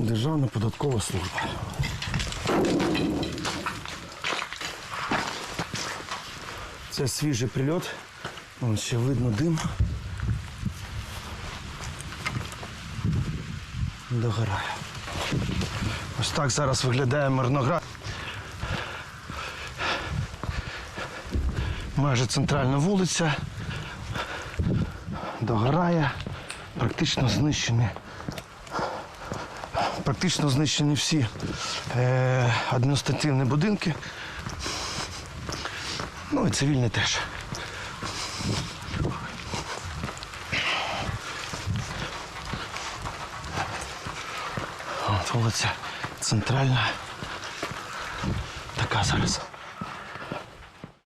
Державна податкова служба. Це свіжий прильот. Вон ще видно дим. Догорає. Ось так зараз виглядає Мирноград. Майже центральна вулиця. Догорає. Практично знищені. Практично знищені всі е, адміністративні будинки. Ну і цивільні теж. От вулиця центральна. Така зараз.